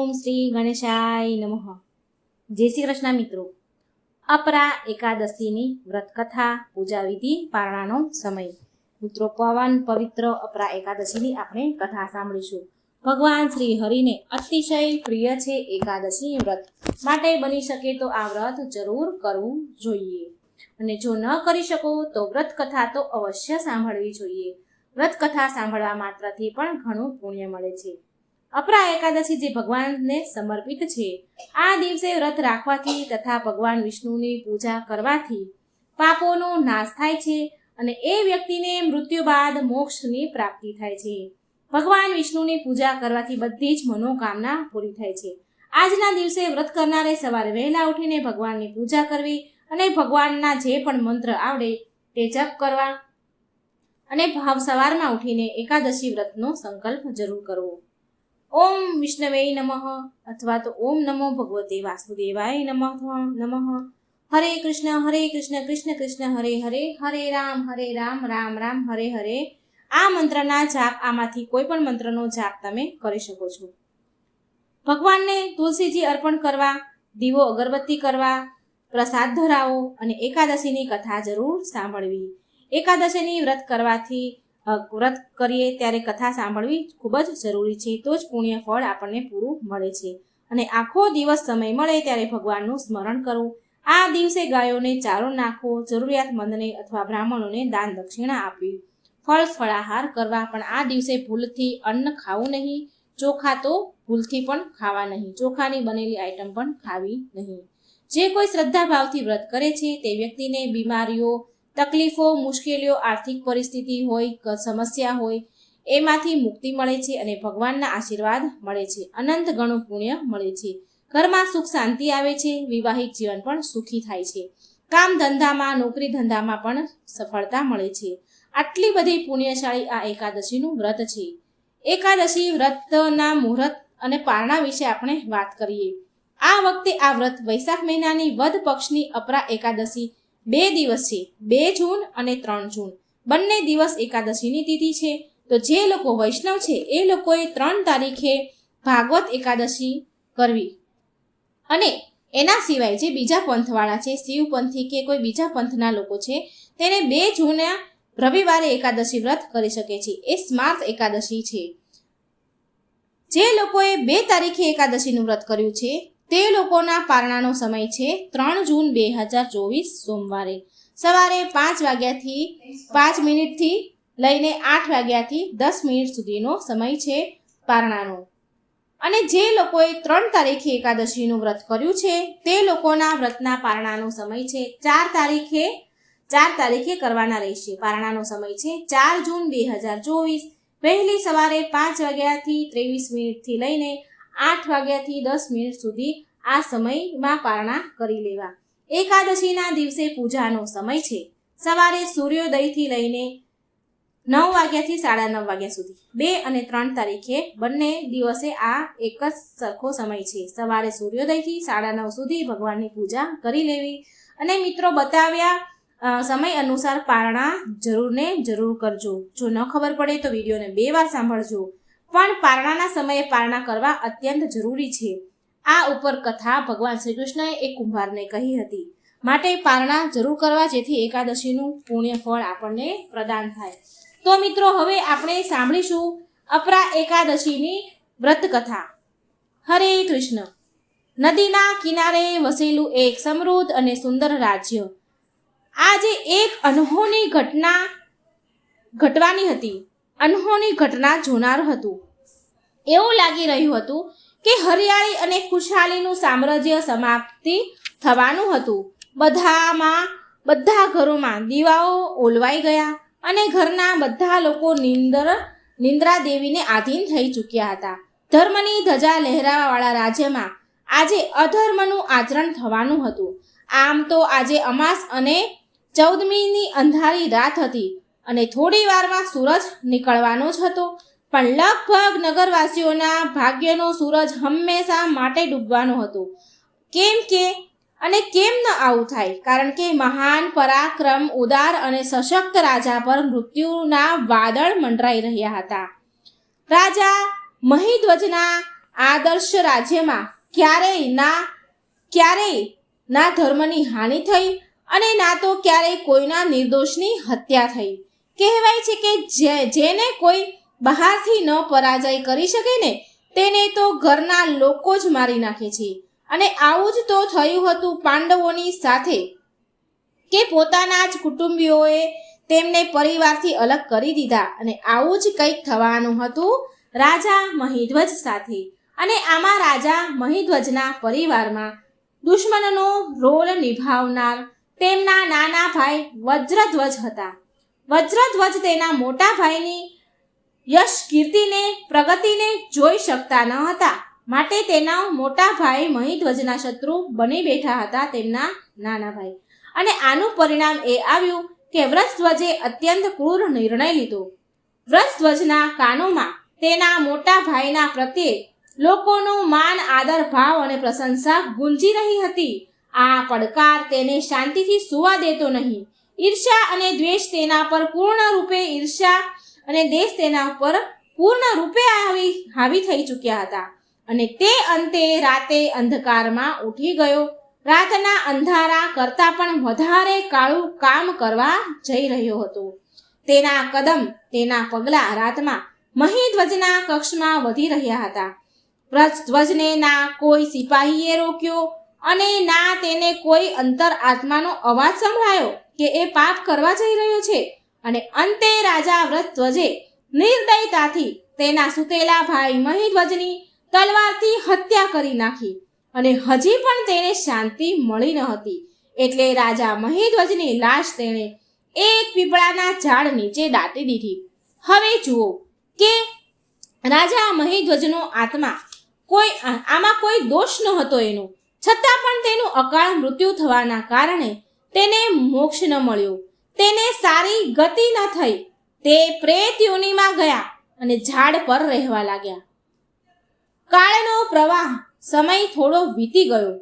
ઓમ શ્રી ગણેશાય નમઃ. જય શ્રી કૃષ્ણ મિત્રો. અપરા એકાદશીની વ્રતકથા પૂજા વિધિ પારણાનો સમય. મિત્રો, પવન પવિત્ર અપરા એકાદશીની આપણે કથા સાંભળીશું. ભગવાન શ્રી હરિને અતિશય પ્રિય છે એકાદશી વ્રત. માટે બની શકે તો આ વ્રત જરૂર કરવું જોઈએ. અને જો ન કરી શકો તો વ્રત કથા તો અવશ્ય સાંભળવી જોઈએ. વ્રત કથા સાંભળવા માત્રથી પણ ઘણું પુણ્ય મળે છે. અપરા એકાદશી જે ભગવાનને સમર્પિત છે, આ દિવસે વ્રત રાખવાથી તથા ભગવાન વિષ્ણુની પૂજા કરવાથી પાપોનો નાશ થાય છે અને એ વ્યક્તિને મૃત્યુ બાદ મોક્ષની પ્રાપ્તિ થાય છે. ભગવાન વિષ્ણુની પૂજા કરવાથી બધી જ મનોકામના પૂરી થાય છે. આજના દિવસે વ્રત કરનારે સવારે વહેલા ઉઠીને ભગવાનની પૂજા કરવી અને ભગવાનના જે પણ મંત્ર આવડે તે જપ કરવા અને ભાવ સવારમાં ઉઠીને એકાદશી વ્રતનો સંકલ્પ જરૂર કરવો. ઓમ વિષ્ણવે નમઃ અથવા તો ઓમ નમો ભગવતે વાસુદેવાય નમઃ નમઃ. હરે કૃષ્ણ હરે કૃષ્ણ કૃષ્ણ કૃષ્ણ, હરે હરે હરે રામ હરે રામ રામ રામ, હરે હરે. આ મંત્રના જાપ, આમાંથી કોઈ પણ મંત્રનો જાપ તમે કરી શકો છો. ભગવાનને તુલસીજી અર્પણ કરવા, દીવો અગરબત્તી કરવા, પ્રસાદ ધરાવો અને એકાદશીની કથા જરૂર સાંભળવી. એકાદશીની વ્રત કરવાથી વ્રત કરીએ ત્યારે કથા સાંભળવી ખૂબ જ જરૂરી છે. તો જ પુણ્ય ફળ આપણને પૂરું મળે છે. અને આખો દિવસ સમય મળે ત્યારે ભગવાનનું સ્મરણ કરવું. આ દિવસે ગાયોને ચારો નાખવો, જરૂરિયાતમંદને અથવા બ્રાહ્મણોને દાન દક્ષિણા આપવી. ફળ, ફળાહાર કરવા પણ આ દિવસે ભૂલથી અન્ન ખાવું નહીં. ચોખા તો ભૂલથી પણ ખાવા નહીં. ચોખાની બનેલી આઈટમ પણ ખાવી નહીં. જે કોઈ શ્રદ્ધા ભાવથી વ્રત કરે છે તે વ્યક્તિને બીમારીઓ તકલીફો, મુશ્કેલીઓ, આર્થિક પરિસ્થિતિ હોય સમસ્યા હોય, એમાંથી મુક્તિ મળે છે અને ભગવાનના આશીર્વાદ મળે છે. અનંત ગણું પુણ્ય મળે છે. ઘરમાં સુખ શાંતિ આવે છે, વિવાહિક જીવન પણ સુખી થાય છે. કામ ધંધામાં, નોકરી ધંધામાં પણ સફળતા મળે છે. આટલી બધી પુણ્યશાળી આ એકાદશીનું વ્રત છે. એકાદશી વ્રતના મુહૂર્ત અને પારણા વિશે આપણે વાત કરીએ. આ વખતે આ વ્રત વૈશાખ મહિનાની વધ પક્ષની અપરા એકાદશી બે દિવસ છે બે જૂન અને ત્રણ જૂન. બંને દિવસ એકાદશીની તિથિ છે. તો જે લોકો વૈષ્ણવ છે, એ લોકોએ ત્રણ તારીખે ભાગવત એકાદશી કરવી. અને એના સિવાય જે બીજા પંથવાળા છે, શિવપંથી કે કોઈ બીજા પંથના લોકો છે, તેને બે જૂના રવિવારે એકાદશી વ્રત કરી શકે છે. એ સ્માર્ત એકાદશી છે. જે લોકોએ બે તારીખે એકાદશીનું વ્રત કર્યું છે તે લોકોના પારણાનો સમય છે ત્રણ જૂન બે હજાર ચોવીસ સોમવારે. સવારે પાંચ વાગ્યાથી પાંચ મિનિટથી લઈને આઠ વાગ્યાથી દસ મિનિટ સુધીનો સમય છે પારણાનો. અને જે લોકોએ ત્રણ તારીખે એકાદશીનું વ્રત કર્યું છે, તે લોકોના વ્રતના પારણાનો સમય છે ચાર તારીખે ચાર તારીખે કરવાના રહેશે. પારણાનો સમય છે ચાર જૂન બે હજાર ચોવીસ. વહેલી સવારે પાંચ વાગ્યાથી ત્રેવીસ મિનિટથી લઈને આઠ વાગ્યાથી દસ મિનિટ સુધી આ સમયમાં પારણા કરી લેવા. એકાદશીના દિવસે પૂજાનો સમય છે. સવારે સૂર્યોદયથી લઈને નવ વાગ્યાથી સાડા નવ વાગ્યા સુધી. બે અને ત્રણ તારીખે બંને દિવસે આ એક જ સરખો સમય છે. સવારે સૂર્યોદયથી સાડા નવ સુધી ભગવાનની પૂજા કરી લેવી. અને મિત્રો બતાવ્યા સમય અનુસાર પારણા જરૂરને જરૂર કરજો. જો ન ખબર પડે તો વિડીયોને બે વાર સાંભળજો. પણ પારણાના સમયે પારણા કરવા અત્યંત જરૂરી છે. આ ઉપર કથા ભગવાન શ્રી કૃષ્ણએ એક કુંભારને કહી હતી. માટે પારણા જરૂર કરવા જેથી એકાદશીનું પુણ્ય ફળ આપણને પ્રદાન થાય. તો મિત્રો, હવે આપણે સાંભળીશું અપરા એકાદશીની વ્રત કથા હરે કૃષ્ણ, નદીના કિનારે વસેલું એક સમૃદ્ધ અને સુંદર રાજ્ય. આજે એક અનહોની ઘટના ઘટવાની હતી. અનહોની ઘટના જોનાર હતું. એવું લાગી રહ્યું હતું કે હરિયાળી અને ખુશહાલીનું સામ્રાજ્ય સમાપ્તિ થવાનું હતું. બધામાં, બધા ઘરોમાં દીવાઓ ઓલવાઈ ગયા અને ઘરના બધા લોકો નિંદર નિંદ્રા દેવીને આધીન થઈ ચૂક્યા હતા. ધર્મની ધજા લહેરાવાવાળા રાજ્યમાં આજે અધર્મનું આચરણ થવાનું હતું. આમ તો આજે અમાસ અને ચૌદમીની અંધારી રાત હતી. અને થોડી વારમાં સૂરજ નીકળવાનો જ હતો. પણ લગભગ નગરવાસીઓના ભાગ્યનો સૂરજ હંમેશા માટે ડૂબવાનો હતો. કેમ કે, અને કેમ ન આવું થાય? કારણ કે મહાન, પરાક્રમ, ઉદાર અને સશક્ત રાજા પર મૃત્યુના વાદળ મંડરાઈ રહ્યા હતા. રાજા મહિધ્વજના આદર્શ રાજ્યમાં ક્યારેય ના ક્યારેય ના ધર્મની હાનિ થઈ અને ના તો ક્યારેય કોઈના નિર્દોષની હત્યા થઈ. કહેવાય છે કે જે, જેને કોઈ બહારથી ન પરાજય કરી શકે ને, તેને તો ઘરના લોકો જ મારી નાખે છે. અને આવું જ તો થયું હતું પાંડવોની સાથે, કે પોતાના જ કુટુંબીઓએ તેમને પરિવારથી અલગ કરી દીધા અને આવું જ કંઈક થવાનું હતું રાજા મહિધ્વજ સાથે. અને આમાં રાજા મહિધ્વજના પરિવારમાં દુશ્મનનો રોલ નિભાવનાર તેમના નાના ભાઈ વજ્રધ્વજ હતા. વજ્રધ્વજ તેના મોટા ભાઈની યશ કીર્તિને, પ્રગતિને જોઈ શકતા ન હતા. માટે તેના મોટા ભાઈ મહિધ્વજના શત્રુ બની બેઠા હતા તેમના નાના ભાઈ. અને આનું પરિણામ એ આવ્યું કે વ્રજધ્વજે અત્યંત ક્રૂર નિર્ણય લીધો. વ્રજધ્વજના કાનોમાં તેના મોટા ભાઈના પ્રત્યે લોકોનું માન, આદર, ભાવ અને પ્રશંસા ગુંજી રહી હતી. આ પડકાર તેને શાંતિથી સુવા દેતો નહીં. ઈર્ષ્યા અને દ્વેષ તેના પર પૂર્ણ રૂપે ઈર્ષ્યા અને દેશ તેના ઉપર પૂર્ણ રૂપે આવી, હાવી થઈ ચૂક્યા હતા. અને તે અંતે રાતે અંધકારમાં ઉઠી ગયો. રાતના અંધારા કરતાં પણ વધારે કાળું કામ કરવા જઈ રહ્યો હતો. તેના કદમ, તેના પગલાં રાતમાં મહીધ્વજના કક્ષમાં વધી રહ્યા હતા. ધ્વજને ના કોઈ સિપાહીએ રોક્યો અને ના તેને કોઈ અંતર આત્માનો અવાજ સંભળાયો. કે એ પાપ કરવા જઈ રહ્યો છે અને અંતે રાજા વ્રજધ્વજે નિર્દયતાથી તેના સુતેલા ભાઈ મહિધ્વજની તલવારથી હત્યા કરી નાખી અને હજી પણ તેને શાંતિ મળી ન હતી. એટલે રાજા મહિધ્વજની લાશ તેણે એક પીપળાના ઝાડ નીચે દાટી દીધી. હવે જુઓ કે રાજા મહિધ્વજનો આત્મા કોઈ આમાં કોઈ દોષ ન હતો એનો. છતાં પણ તેનું અકાળ મૃત્યુ થવાના કારણે તેને મોક્ષ ન મળ્યો. તેને સારી ગતિ ન થઈ. તે પ્રેત યોનિમાં ગયા અને ઝાડ પર રહેવા લાગ્યા. કાળનો પ્રવાહ સમય થોડો વીતી ગયો.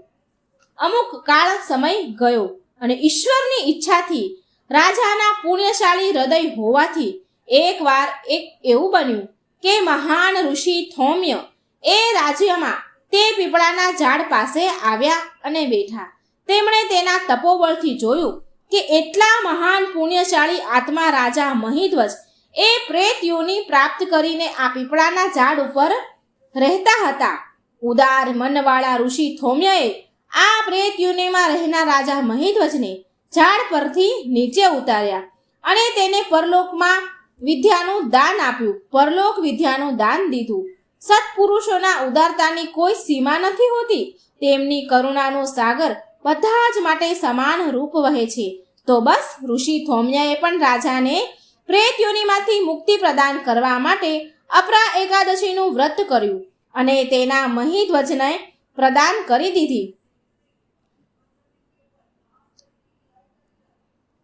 અમુક કાળ સમય ગયો અને ઈશ્વરની ઈચ્છાથી રાજાના પુણ્યશાળી હૃદય હોવાથી એકવાર એક એવું બન્યું કે મહાન ઋષિ થોમ્ય એ રાજ્યમાં તે પીપળાના ઝાડ પાસે આવ્યા અને બેઠા. તેમણે તેના તપોબળથી જોયું કે એટલા મહાન પુણ્યશાળી આત્મા રાજા મહિધ્વજ એ પ્રેત યોની પ્રાપ્ત કરીને આ પીપળાના ઝાડ ઉપર રહેતા હતા. ઉદાર મનવાળા ઋષિ થોમ્યએ આ પ્રેત યોનિમાં રહેનાર રાજા મહિધ્વજને ઝાડ પરથી નીચે ઉતાર્યા અને તેને પરલોકમાં વિદ્યાનું દાન આપ્યું. પરલોક વિદ્યાનું દાન દીધું. સત્પુરુષોના ઉદારતાની કોઈ સીમા નથી હોતી. તેમની કરુણાનો સાગર બધા જ માટે સમાન રૂપ વહે છે. તો બસ, ઋષિ થોમ્યાએ પણ રાજાને પ્રેત યોનિમાંથી મુક્તિ પ્રદાન કરવા માટે અપરા એકાદશીનું વ્રત કર્યું અને તેના મહિધ્વજને પ્રદાન કરી દીધી.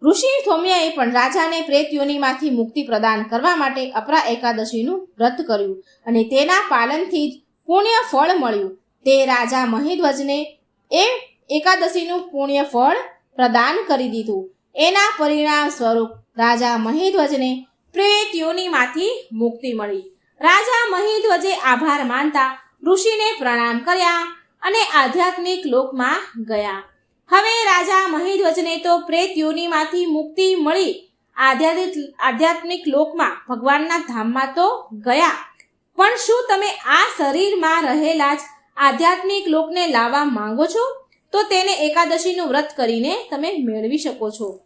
ઋષિ થોમ્યાએ પણ રાજાને પ્રેત યોનિમાંથી મુક્તિ પ્રદાન કરવા માટે અપરા એકાદશીનું વ્રત કર્યું અને તેના પાલનથી જ પુણ્ય ફળ મળ્યું. તે રાજા મહિધ્વજને એ એકાદશીનું પુણ્ય ફળ પ્રદાન કરી દીધું. એના પરિણામ સ્વરૂપ રાજા મહિધ્વજને પ્રેત યોનિમાંથી મુક્તિ મળી. રાજા મહિધ્વજે આભાર માનતા ઋષિને પ્રણામ કર્યા અને આધ્યાત્મિક લોકમાં ગયા. હવે રાજા મહિધ્વજને તો પ્રેત યોનિમાંથી મુક્તિ મળી. આધ્યાત્મિક આધ્યાત્મિક લોકમાં ભગવાનના ધામમાં તો ગયા. પણ શું તમે આ શરીરમાં રહેલા જ આધ્યાત્મિક લોકને લાવવા માંગો છો? તો તેને એકાદશીનું વ્રત કરીને તમે મેળવી શકો છો.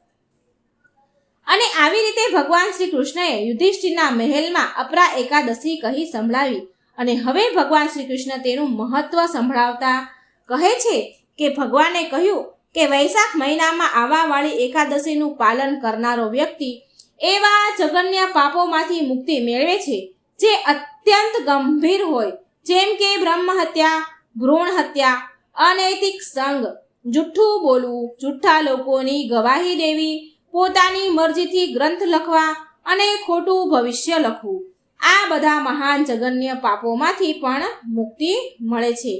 અને આવી રીતે ભગવાન શ્રી કૃષ્ણએ યુધિષ્ઠિરના મહેલમાં અપરા એકાદશી કહી સંભળાવી અને હવે ભગવાન શ્રી કૃષ્ણ તેનું મહત્વ સંભળાવતા કહે છે કે ભગવાને કહ્યું કે વૈશાખ મહિનામાં આવાવાળી એકાદશીનું પાલન કરનારો વ્યક્તિ એવા જગન્ય પાપોમાંથી મુક્તિ મેળવે છે જે અત્યંત ગંભીર હોય. જેમ કે બ્રહ્મ હત્યા ભ્રૂણ હત્યા અનૈતિક સંગ જુઠ્ઠું બોલવું, જુઠ્ઠા લોકોની ગવાહી દેવી, પોતાની મરજીથી ગ્રંથ લખવા અને ખોટું ભવિષ્ય લખવું. આ બધા મહાન જગન્ય પાપોમાંથી પણ મુક્તિ મળે છે.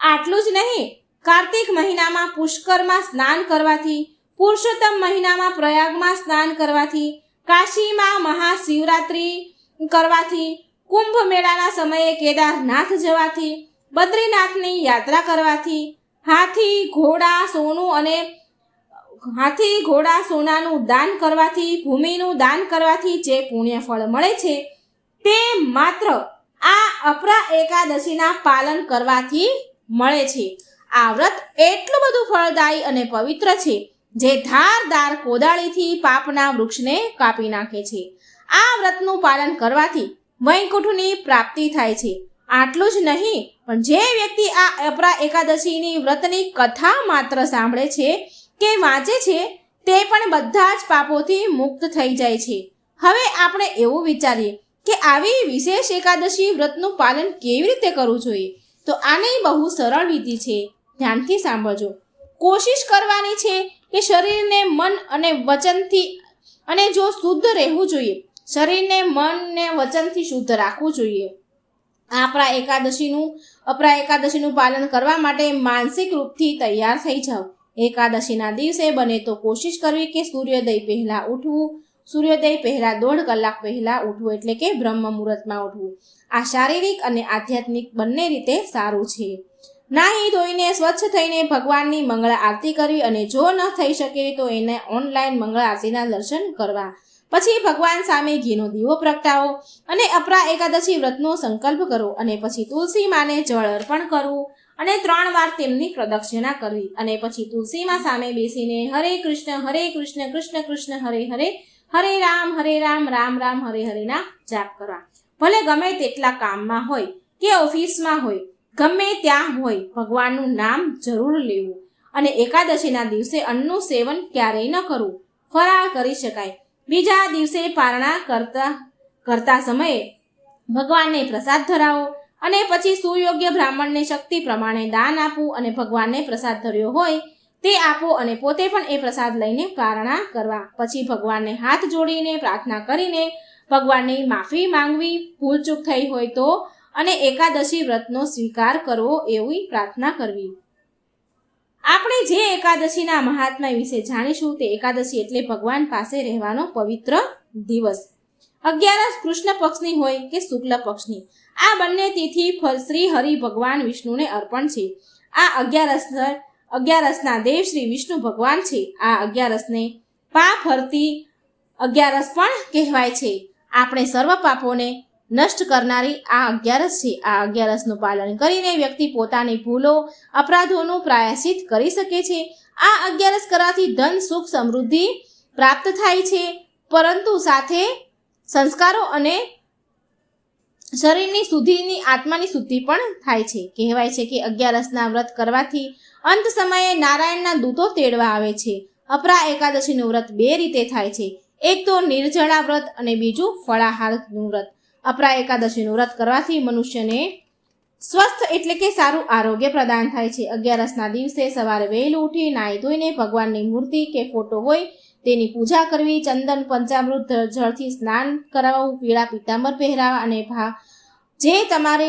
આટલું જ નહીં, કાર્તિક મહિનામાં પુષ્કરમાં સ્નાન કરવાથી, પુરુષોત્તમ મહિનામાં પ્રયાગમાં સ્નાન કરવાથી, કાશીમાં મહાશિવરાત્રિ કરવાથી કુંભ મેળાના સમયે કેદારનાથ જવાથી બદ્રીનાથની યાત્રા કરવાથી હાથી ઘોડા સોનું અને હાથી ઘોડા સોનાનું દાન કરવાથી, ભૂમિનું દાન કરવાથી જે પુણ્ય ફળ મળે છે, તે માત્ર આ અપરા એકાદશીના પાલન કરવાથી મળે છે. આ વ્રત એટલું બધું ફળદાયી અને પવિત્ર છે, જે ધારદાર કોદાળીથી પાપના વૃક્ષને કાપી નાખે છે. આ વ્રતનું પાલન કરવાથી વૈકુંઠની પ્રાપ્તિ થાય છે. આટલું જ નહીં પણ જે વ્યક્તિ આ અપરા એકાદશીની વ્રતની કથા માત્ર સાંભળે છે કે વાંચે છે, તે પણ બધા જ પાપોથી મુક્ત થઈ જાય છે. હવે આપણે એવું વિચારીએ કે આવી વિશેષ એકાદશી વ્રતનું પાલન કેવી રીતે કરવું જોઈએ? તો આની બહુ સરળ વિધિ છે. ધ્યાનથી સાંભળજો. કોશિશ કરવાની છે કે શરીરને મન અને વચનથી અને જો શુદ્ધ રહેવું જોઈએ, શરીરને મનને વચનથી શુદ્ધ રાખવું જોઈએ. આપણા એકાદશીનું અપરા એકાદશીનું પાલન કરવા માટે માનસિક રૂપથી તૈયાર થઈ જાઓ એકાદશીના દિવસે બને તો કોશિશ કરવી કે સૂર્યોદય પહેલાં ઉઠવું. સૂર્યોદય પહેલાં દોઢ કલાક પહેલાં ઉઠવું એટલે કે બ્રહ્મ મુહૂર્તમાં ઉઠવું. આ શારીરિક અને આધ્યાત્મિક બંને રીતે સારું છે. નાહી ધોઈને સ્વચ્છ થઈને ભગવાનની મંગળા આરતી કરવી અને જો ન થઈ શકે તો એને ઓનલાઈન મંગળા આરતીના દર્શન કરવા. પછી ભગવાન સામે ઘીનો દીવો પ્રગટાવો અને અપરા એકાદશી વ્રતનો સંકલ્પ કરો અને પછી તુલસી માને જળ અર્પણ કરવું અને ત્રણ વાર તેમની પ્રદક્ષિણા કરવી અને પછી તુલસીમાં સામે બેસીને હરે કૃષ્ણ હરે કૃષ્ણ કૃષ્ણ કૃષ્ણ, હરે હરે હરે રામ હરે રામ રામ રામ, હરે હરેના જાપ કરવા. ભલે ગમે તેટલા કામમાં હોય કે ઓફિસમાં હોય, ગમે ત્યાં હોય ભગવાનનું નામ જરૂર લેવું અને એકાદશીના દિવસે અન્નનું સેવન ક્યારેય ન કરવું. ફરાળ કરી શકાય બીજા દિવસે પારણા કરતા કરતા સમયે ભગવાનને પ્રસાદ ધરાવો અને પછી સુયોગ્ય બ્રાહ્મણને શક્તિ પ્રમાણે દાન આપવું અને ભગવાનને પ્રસાદ ધર્યો હોય તે આપો અને પોતે પણ એ પ્રસાદ લઈને પારણા કરવા. પછી ભગવાનને હાથ જોડીને પ્રાર્થના કરીને ભગવાનની માફી માંગવી, ભૂલચૂક થઈ હોય તો અને એકાદશી વ્રતનો સ્વીકાર કરવો એવી પ્રાર્થના કરવી. આપણે જે એકાદશીના મહાત્મા વિશે જાણીશું તે એકાદશી એટલે ભગવાન પાસે રહેવાનો પવિત્ર દિવસ. અગિયારસ કૃષ્ણ પક્ષની હોય કે શુક્લ પક્ષની. આ બંને તિથિ શ્રી હરિ ભગવાન વિષ્ણુને અર્પણ છે. આ અગિયારસ અગિયારસના દેવ શ્રી વિષ્ણુ ભગવાન છે. આ અગિયારસને પાપ હરતી અગિયારસ પણ કહેવાય છે. આપણે સર્વ પાપોને નષ્ટ કરનારી આ અગિયારસ છે આ અગિયારસનું પાલન કરીને વ્યક્તિ પોતાની ભૂલો, અપરાધોનું પ્રાયશ્ચિત કરી શકે છે. આ અગિયારસ કરવાથી ધન, સુખ, સમૃદ્ધિ પ્રાપ્ત થાય છે. પરંતુ સાથે સંસ્કારો અને શરીરની શુદ્ધિની, આત્માની શુદ્ધિ પણ થાય છે. કહેવાય છે કે અગિયારસના વ્રત કરવાથી અંત સમયે નારાયણના દૂતો તેડવા આવે છે. અપરા એકાદશીનું વ્રત બે રીતે થાય છે. એક તો નિર્જળા વ્રત અને બીજું ફળાહારનું વ્રત. અપરા એકાદશીનું વ્રત કરવાથી મનુષ્યને સ્વસ્થ એટલે કે સારું આરોગ્ય પ્રદાન થાય છે. અગિયારસના દિવસે સવારે વહેલું ઉઠી નાહી ધોઈને ભગવાનની મૂર્તિ કે ફોટો હોય તેની પૂજા કરવી, ચંદન, પંચામૃત, જળથી સ્નાન કરાવવું, પીળા પીતાંબર પહેરાવા અને ભા, જે તમારે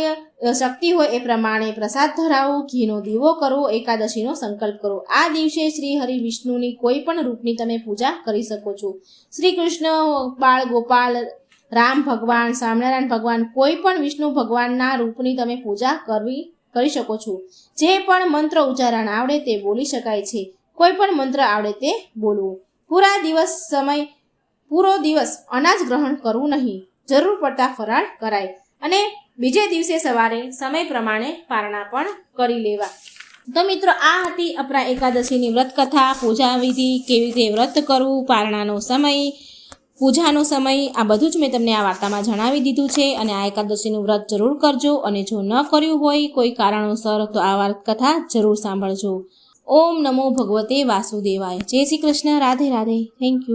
શક્તિ હોય એ પ્રમાણે પ્રસાદ ધરાવો, ઘીનો દીવો કરવો એકાદશીનો સંકલ્પ કરો. આ દિવસે શ્રી હરિ વિષ્ણુની કોઈ પણ રૂપની તમે પૂજા કરી શકો છો. શ્રી કૃષ્ણ, બાળ ગોપાલ રામ ભગવાન, સ્વામિનારાયણ ભગવાન, કોઈ પણ વિષ્ણુ ભગવાનના રૂપની તમે પૂજા કરવી, કરી શકો છો. જે પણ મંત્ર ઉચ્ચારણ આવડે તે બોલી શકાય છે. કોઈ પણ મંત્ર આવડે તે બોલવું. પૂરા દિવસ સમય, પૂરો દિવસ અનાજ ગ્રહણ કરવું નહીં. જરૂર પડતા ફરાળ કરાય. અને બીજે દિવસે સવારે સમય પ્રમાણે પારણા પણ કરી લેવા. તો મિત્રો, આ હતી આપણા એકાદશીની વ્રત કથા પૂજા વિધિ કેવી રીતે વ્રત કરવું, પારણાનો સમય પૂજાનો સમય, આ બધું જ મેં તમને આ વાર્તામાં જણાવી દીધું છે અને આ એકાદશીનું વ્રત જરૂર કરજો અને જો ન કર્યું હોય કોઈ કારણોસર તો આ વાત કથા જરૂર સાંભળજો. ઓમ નમો ભગવતે વાસુદેવાય. જય શ્રી કૃષ્ણ. રાધે રાધે. Thank you